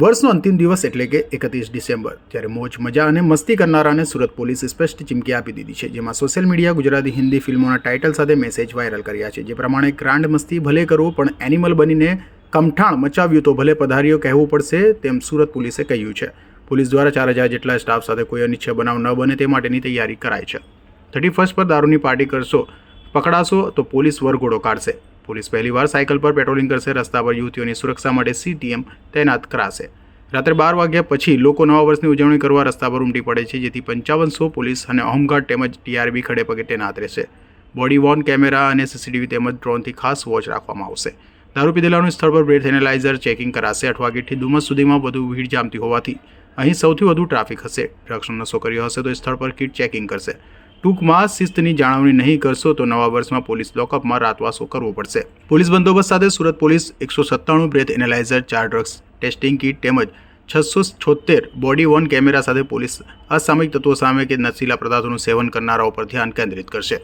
વર્ષનો અંતિમ દિવસ એટલે કે એકત્રીસ ડિસેમ્બર. ત્યારે મોજ, મજા અને મસ્તી કરનારાને સુરત પોલીસે સ્પષ્ટ ચીમકી આપી દીધી છે. જેમાં સોશિયલ મીડિયા, ગુજરાતી, હિન્દી ફિલ્મોના ટાઇટલ સાથે મેસેજ વાયરલ કર્યા છે. જે પ્રમાણે ગ્રાન્ડ મસ્તી ભલે કરવો, પણ એનિમલ બનીને કમઠાણ મચાવ્યું તો ભલે પધારીઓ કહેવું પડશે તેમ સુરત પોલીસે કહ્યું છે. પોલીસ દ્વારા ચાર હજાર જેટલા સ્ટાફ સાથે કોઈ અનિચ્છ બનાવ ન બને તે માટેની તૈયારી કરાય છે. થર્ટી ફર્સ્ટ પર દારૂની પાર્ટી કરશો, પકડાશો તો પોલીસ વરઘોડો કાઢશે. પોલીસ પહેલીવાર સાયકલ પર પેટ્રોલિંગ કરશે, રસ્તા પર યુવતીઓની સુરક્ષા માટે સીટીએમ તૈનાત કરાશે. રાત્રે બાર વાગ્યા પછી લોકો નવા વર્ષની ઉજવણી કરવા રસ્તા પર ઉમટી પડે છે, જેથી પંચાવનસો પોલીસ અને હોમગાર્ડ તેમજ ટીઆરબી ખડે પગે તૈનાત રહેશે. બોડી વોર્ન કેમેરા અને સીસીટીવી તેમજ ડ્રોનથી ખાસ વોચ રાખવામાં આવશે. દારૂ પીધેલાનું સ્થળ પર બ્રેથ એનાલાઇઝર ચેકિંગ કરાશે. અઠવા ગેટથી ડુમસ સુધીમાં વધુ ભીડ જામતી હોવાથી અહીં સૌથી વધુ ટ્રાફિક હશે. ડ્રગ્સનો નશો કર્યો હશે તો સ્થળ પર કિટ ચેકિંગ કરશે. ટૂંકમાં શિસ્તની જાળવણી નહીં કરશો તો નવા વર્ષમાં પોલીસ લોકઅપમાં રાતવાસો કરવો પડશે. પોલીસ બંદોબસ્ત સાથે સુરત પોલીસ એકસો સત્તાણું બ્રેથ એનાલાઇઝર, ચાર ડ્રગ્સ ટેસ્ટિંગ કીટ તેમજ છસો છોતેર બોડી વોર્ન કેમેરા સાથે પોલીસ અસામયિક તત્વો સામે કે નશીલા પદાર્થોનું સેવન કરનારાઓ પર ધ્યાન કેન્દ્રિત કરશે.